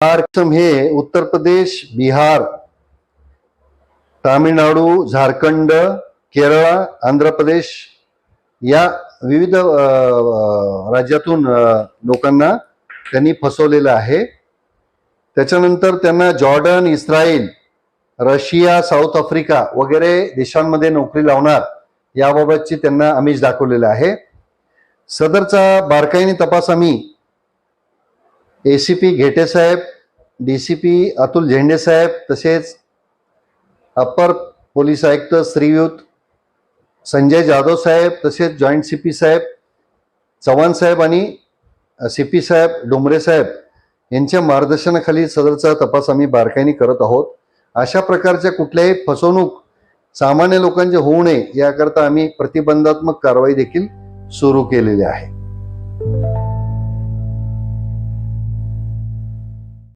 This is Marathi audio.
आरक्षम हे उत्तर प्रदेश बिहार तामिळनाडू झारखंड केरळ आंध्र प्रदेश या विविध राज्यातून लोकांना त्यांनी फसवलेलं आहे. त्याच्यानंतर त्यांना Jordan Israel Russia South Africa वगैरे देशांमध्ये नोकरी लावणार याबाबतची त्यांना आमिष दाखवलेलं आहे. सदरचा बारकाईने तपास आम्ही A C P Ghete Saheb D C P Atul Zende साहेब तसेच अप्पर पोलीस आयुक्त श्रीयुत संजय जाधव साहेब तसेच जॉईंट सी पी साहेब चव्हाण साहेब आणि सी पी साहेब डोंबरे साहेब यांच्या मार्गदर्शनाखाली सदरचा तपास आम्ही बारकाईने करत आहोत. अशा प्रकारच्या कुठल्याही फसवणूक सामान्य लोकांचे होऊ नये याकरता आम्ही प्रतिबंधात्मक कारवाई देखील सुरू केलेली आहे.